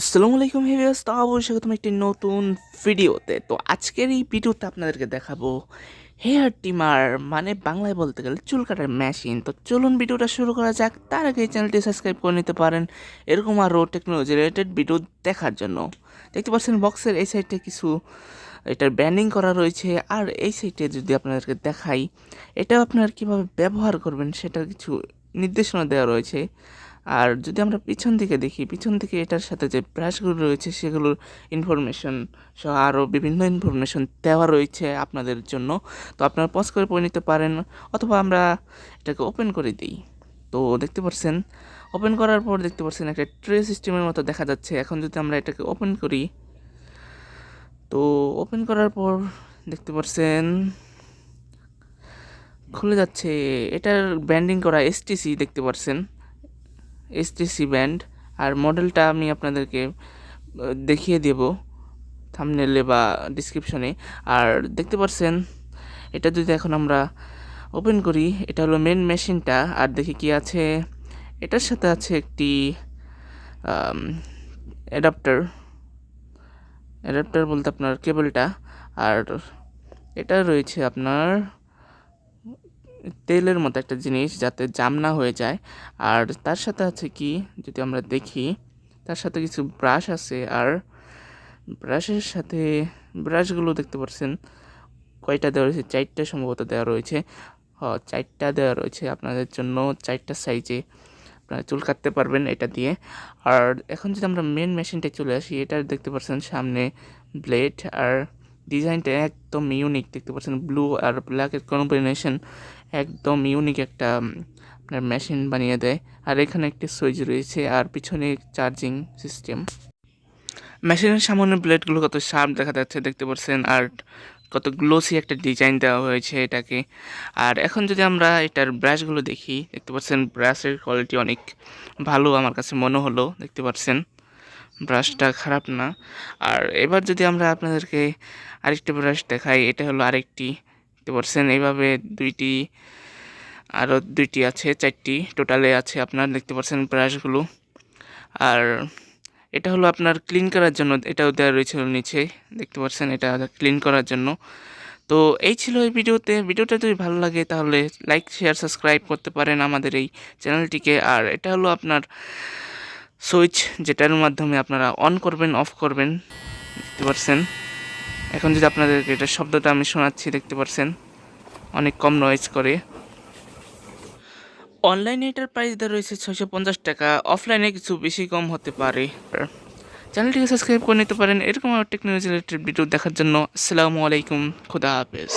আসসালামু আলাইকুম হেভিয়াস তো অবশ্যই স্বাগতম একটি নতুন ভিডিওতে। তো আজকের এই ভিডিওতে আপনাদেরকে দেখাবো হেয়ার টিমার মানে বাংলায় বলতে গেলে চুল কাটার মেশিন তো চলুন ভিডিওটা শুরু করা যাক, তার আগে চ্যানেলটি সাবস্ক্রাইব করে নিতে পারেন, এরকম আরও টেকনোলজি রিলেটেড ভিডিও দেখার জন্য। দেখতে পাচ্ছেন বক্সের এই সাইডে কিছু, এটার ব্যান্ডিং করা রয়েছে, আর এই সাইডে যদি আপনাদেরকে দেখাই, এটা আপনারা কীভাবে ব্যবহার করবেন সেটার কিছু নির্দেশনা দেওয়া রয়েছে। আর যদি আমরা পিছন দিকে দেখি, পিছন দিকে এটার সাথে যে ব্রাশগুলো রয়েছে, সেগুলোর ইনফরমেশন সহ আরও বিভিন্ন ইনফরমেশন দেওয়া রয়েছে আপনাদের জন্য। তো আপনারা পজ করে পড়ে নিতে পারেন, অথবা আমরা এটাকে ওপেন করে দিই। তো দেখতে পাচ্ছেন ওপেন করার পর দেখতে পাচ্ছেন একটা ট্রে সিস্টেমের মতো দেখা যাচ্ছে। এখন যদি আমরা এটাকে ওপেন করি, তো ওপেন করার পর দেখতে পাচ্ছেন খুলে যাচ্ছে। এটার ব্যান্ডিং করা এসটিসি দেখতে পাচ্ছেন এসটিসি ব্যান্ড আর মডেলটা আমি আপনাদেরকে দেখিয়ে দেব থামনেলে বা ডিসক্রিপশনে আর দেখতে পাচ্ছেন এটা যদি এখন আমরা ওপেন করি, এটা হলো মেন মেশিনটা আর দেখি কি আছে। এটার সাথে আছে একটি অ্যাডাপ্টার অ্যাডাপ্টার বলতে আপনার কেবলটা আর এটা রয়েছে আপনার তেলের মতো একটা জিনিস যাতে জাম না হয়ে যায়। আর তার সাথে আছে কি, যদি আমরা দেখি, তার সাথে কিছু ব্রাশ আছে। আর ব্রাশের সাথে ব্রাশগুলো দেখতে পাচ্ছেন কয়টা দেওয়া রয়েছে? চারটা সম্ভবত দেওয়া রয়েছে। হ, চারটা দেওয়া রয়েছে আপনাদের জন্য চারটা সাইজে আপনারা চুল কাটতে পারবেন এটা দিয়ে। আর এখন যদি আমরা মেন মেশিনটায় চলে আসি এটা দেখতে পাচ্ছেন সামনে ব্লেড আর ডিজাইনটা একদম ইউনিক দেখতে পাচ্ছেন ব্লু আর ব্ল্যাকের কম্বিনেশন একদম ইউনিক একটা আপনার মেশিন বানিয়ে দেয়। আর এখানে একটি সুইচ রয়েছে আর পিছনে চার্জিং সিস্টেম মেশিনের সামনে ব্লেডগুলো কত শার্প দেখা যাচ্ছে, দেখতে পাচ্ছেন, আর কত গ্লোসি একটা ডিজাইন দেওয়া হয়েছে এটাকে। আর এখন যদি আমরা এটার ব্রাশগুলো দেখি, দেখতে পাচ্ছেন ব্রাশের কোয়ালিটি অনেক ভালো, আমার কাছে মনে হলো, দেখতে পাচ্ছেন। ব্রাশটা খারাপ না। আর এবার যদি আমরা আপনাদেরকে আরেকটি ব্রাশ দেখাই, এটা হলো আরেকটি, দেখতে পাচ্ছেন? এইভাবে দুইটি আরও দুইটি আছে, চারটি টোটালে আছে আপনার, দেখতে পাচ্ছেন ব্রাশগুলো আর এটা হলো আপনার ক্লিন করার জন্য, এটাও দেওয়া রয়েছে নিচে, দেখতে পাচ্ছেন? এটা ক্লিন করার জন্য। তো এই ছিল এই ভিডিওতে। ভিডিওটা যদি ভালো লাগে, তাহলে লাইক শেয়ার সাবস্ক্রাইব করতে পারেন আমাদের এই চ্যানেলটিকে। আর এটা হলো আপনার সুইচ যেটার মাধ্যমে আপনারা অন করবেন অফ করবেন, দেখতে পাচ্ছেন এখন যদি আপনাদেরকে এটা শব্দটা আমি শোনাচ্ছি, দেখতে পাচ্ছেন অনেক কম নয়েজ করে। অনলাইনে এটার প্রাইস দেওয়া রয়েছে ছয়শো পঞ্চাশ টাকা অফলাইনে কিছু বেশি কম হতে পারে। চ্যানেলটিকে সাবস্ক্রাইব করে নিতে পারেন। এরকম টেকনোলজি রিলেটেড ভিডিও দেখার জন্য আসসালামু আলাইকুম, খুদা হাফেজ।